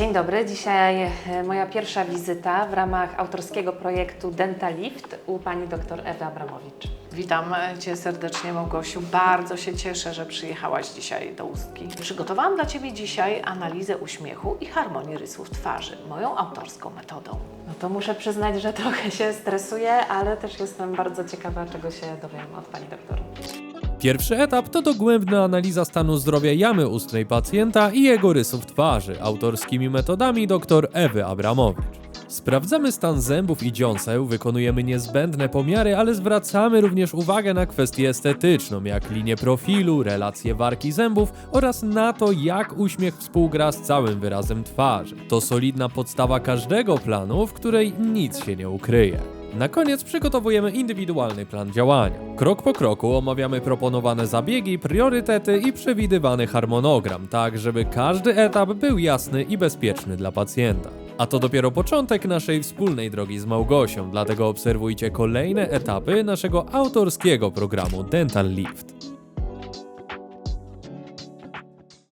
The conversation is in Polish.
Dzień dobry. Dzisiaj e, moja pierwsza wizyta w ramach autorskiego projektu Dentalift u pani dr Ewy Abramowicz. Witam Cię serdecznie, Małgosiu. Bardzo się cieszę, że przyjechałaś dzisiaj do Ustki. Przygotowałam dla Ciebie dzisiaj analizę uśmiechu i harmonii rysów twarzy, moją autorską metodą. No to muszę przyznać, że trochę się stresuję, ale też jestem bardzo ciekawa, czego się dowiem od pani doktor. Pierwszy etap to dogłębna analiza stanu zdrowia jamy ustnej pacjenta i jego rysów twarzy autorskimi metodami dr Ewy Abramowicz. Sprawdzamy stan zębów i dziąseł, wykonujemy niezbędne pomiary, ale zwracamy również uwagę na kwestię estetyczną, jak linię profilu, relacje warki zębów oraz na to, jak uśmiech współgra z całym wyrazem twarzy. To solidna podstawa każdego planu, w której nic się nie ukryje. Na koniec przygotowujemy indywidualny plan działania. Krok po kroku omawiamy proponowane zabiegi, priorytety i przewidywany harmonogram, tak żeby każdy etap był jasny i bezpieczny dla pacjenta. A to dopiero początek naszej wspólnej drogi z Małgosią, dlatego obserwujcie kolejne etapy naszego autorskiego programu Dental Lift.